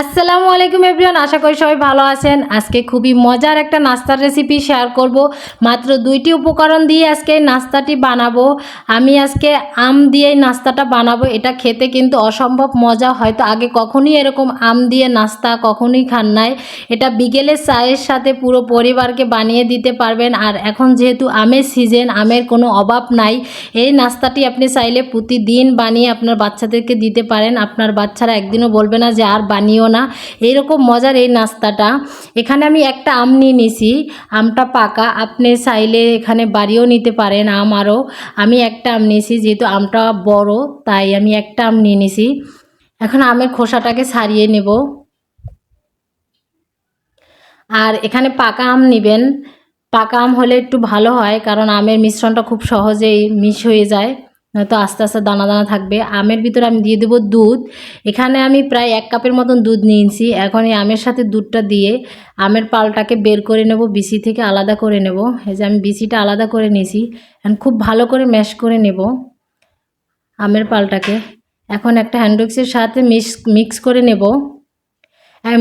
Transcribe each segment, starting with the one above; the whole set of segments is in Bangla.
আসসালামু আলাইকুম এভরিওয়ান, আশা করি সবাই ভালো আছেন। আজকে খুবই মজার একটা নাস্তার রেসিপি শেয়ার করব। মাত্র দুইটি উপকরণ দিয়ে আজকে নাস্তাটি বানাবো। আমি আজকে আম দিয়ে নাস্তাটা বানাবো। এটা খেতে কিন্তু অসম্ভব মজা, হয়তো আগে কখনই এরকম আম দিয়ে নাস্তা কখনই খান নাই। এটা বিকেলের চায়ের সাথে পুরো পরিবারকে বানিয়ে দিতে পারবেন। আর এখন যেহেতু আমের সিজন আমের কোনো অভাব নাই, এই নাস্তাটি আপনি চাইলে প্রতিদিন বানিয়ে আপনার বাচ্চাদেরকে দিতে পারেন। আপনার বাচ্চারা একদিনও বলবে না যে আর বানিও না। এইরকম মজার এই নাস্তাটা। এখানে আমি একটা আম নিয়ে নিছি। আমটা পাকা। আপনি চাইলে এখানে বাড়িও নিতে পারেন আম আরও। আমি একটা আম নিয়েছি, যেহেতু আমটা বড়, তাই আমি একটা আম নিয়ে নিছি। এখন আমের খোসাটাকে ছাড়িয়ে নেব। আর এখানে পাকা আম নেবেন। পাকা আম হলে একটু ভালো হয়, কারণ আমের মিশ্রণটা খুব সহজেই মিশ হয়ে যায়। নয়তো আস্তে আস্তে দানা দানা থাকবে। আমের ভিতরে আমি দিয়ে দেবো দুধ। এখানে আমি প্রায় এক কাপের মতন দুধ নিয়েছি। এখন এই আমের সাথে দুধটা দিয়ে আমের পালটাকে বের করে নেব বিসি থেকে আলাদা করে নেব। এই যে আমি বিসিটা আলাদা করে নিয়েছি। এখন খুব ভালো করে ম্যাশ করে নেব আমের পালটাকে। এখন একটা হ্যান্ডউইক্সের সাথে মিক্স মিক্স করে নেব।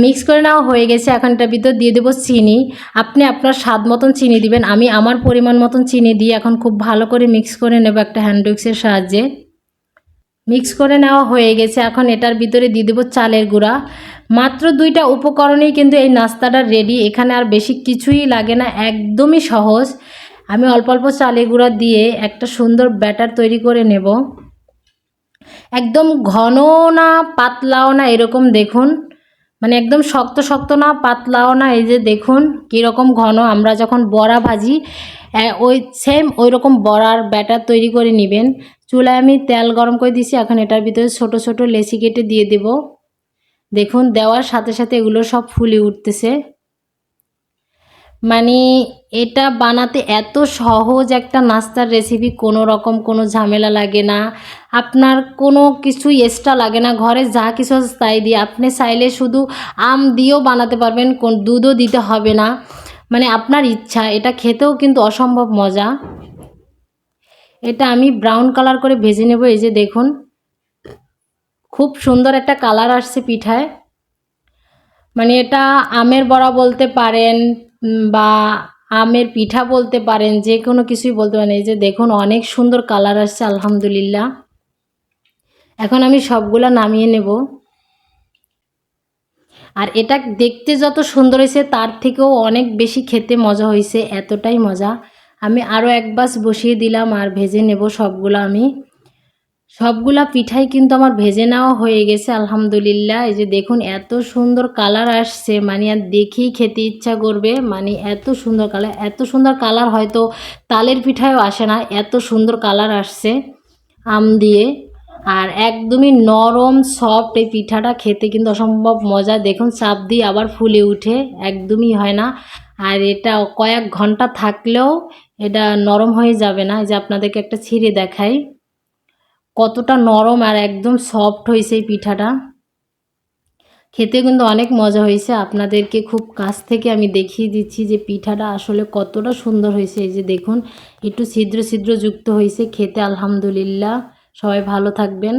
মিক্স করে নেওয়া হয়ে গেছে, এখন এটার ভিতর দিয়ে দেবো চিনি। আপনি আপনার স্বাদ মতন চিনি দিবেন। আমি আমার পরিমাণ মতন চিনি দিয়ে এখন খুব ভালো করে মিক্স করে নেব একটা হ্যান্ডউইক্সের সাহায্যে। মিক্স করে নেওয়া হয়ে গেছে, এখন এটার ভিতরে দিয়ে দেবো চালের গুঁড়া। মাত্র দুইটা উপকরণেই কিন্তু এই নাস্তাটা রেডি এখানে আর বেশি কিছুই লাগে না, একদমই সহজ। আমি অল্প অল্প চালের গুঁড়া দিয়ে একটা সুন্দর ব্যাটার তৈরি করে নেব। একদম ঘন না, পাতলাও না, এরকম দেখুন। মানে একদম শক্ত শক্ত না, পাতলাও না, এই যে দেখুন কীরকম ঘন। আমরা যখন বড়া ভাজি ওই সেম ওই রকম বড়ার ব্যাটার তৈরি করে নেবেন। চুলায় আমি তেল গরম করে দিছি এখন এটার ভিতরে ছোট ছোট লেসি কেটে দিয়ে দেব। দেখুন, দেওয়ার সাথে সাথে এগুলো সব ফুলে উঠতেছে। মানে এটা বানাতে এত সহজ একটা নাস্তার রেসিপি কোনো রকম কোনো ঝামেলা লাগে না। আপনার কোনো কিছু এক্সট্রা লাগে না। ঘরে যা কিছু আছে তাই দিয়ে। আপনি চাইলে শুধু আম দিয়েও বানাতে পারবেন, কোন দুধও দিতে হবে না। মানে আপনার ইচ্ছা, এটা খেতেও কিন্তু অসম্ভব মজা। এটা আমি ব্রাউন কালার করে ভেজে নেব, এই যে দেখুন। খুব সুন্দর একটা কালার আসছে পিঠায়। মানে এটা আমের বড়া বলতে পারেন বা আমের পিঠা বলতে পারেন, যে কোনো কিছুই বলতে পারেন। এই যে দেখুন, অনেক সুন্দর কালার আসছে, আলহামদুলিল্লাহ। এখন আমি সবগুলা নামিয়ে নেব। আর এটা দেখতে যত সুন্দর হয়েছে, তার থেকেও অনেক বেশি খেতে মজা হয়েছে, এতটাই মজা। আমি আরও এক বাস বসিয়ে দিলাম আর ভেজে নেব সবগুলো আমি। সবগুলা পিঠাই কিন্তু আমার ভেজে নেওয়া হয়ে গেছে, আলহামদুলিল্লাহ। এই যে দেখুন, এত সুন্দর কালার আসছে মানে আর দেখেই খেতে ইচ্ছা করবে। মানে এত সুন্দর কালার, এত সুন্দর কালার হয়তো তালের পিঠায়ও আসে না, এত সুন্দর কালার আসছে আম দিয়ে। আর একদমই নরম সফট এই পিঠাটা খেতে কিন্তু অসম্ভব মজা। দেখুন, চাপ দিয়ে আবার ফুলে উঠে, একদমই হয় না। আর এটা কয়েক ঘণ্টা থাকলেও এটা নরম হয়ে যাবে না। যে আপনাদেরকে একটা ছিঁড়ে দেখাই। কতটা নরম আর একদম সফট হয়েছে এই পিঠাটা। খেতে কিন্তু অনেক মজা হয়েছে। আপনাদেরকে খুব কাছ থেকে আমি দেখিয়ে দিচ্ছি যে পিঠাটা আসলে কতটা সুন্দর হয়েছে। এই যে দেখুন, একটু ছিদ্র ছিদ্র যুক্ত হয়েছে। খেতে আলহামদুলিল্লাহ। সবাই ভালো থাকবেন।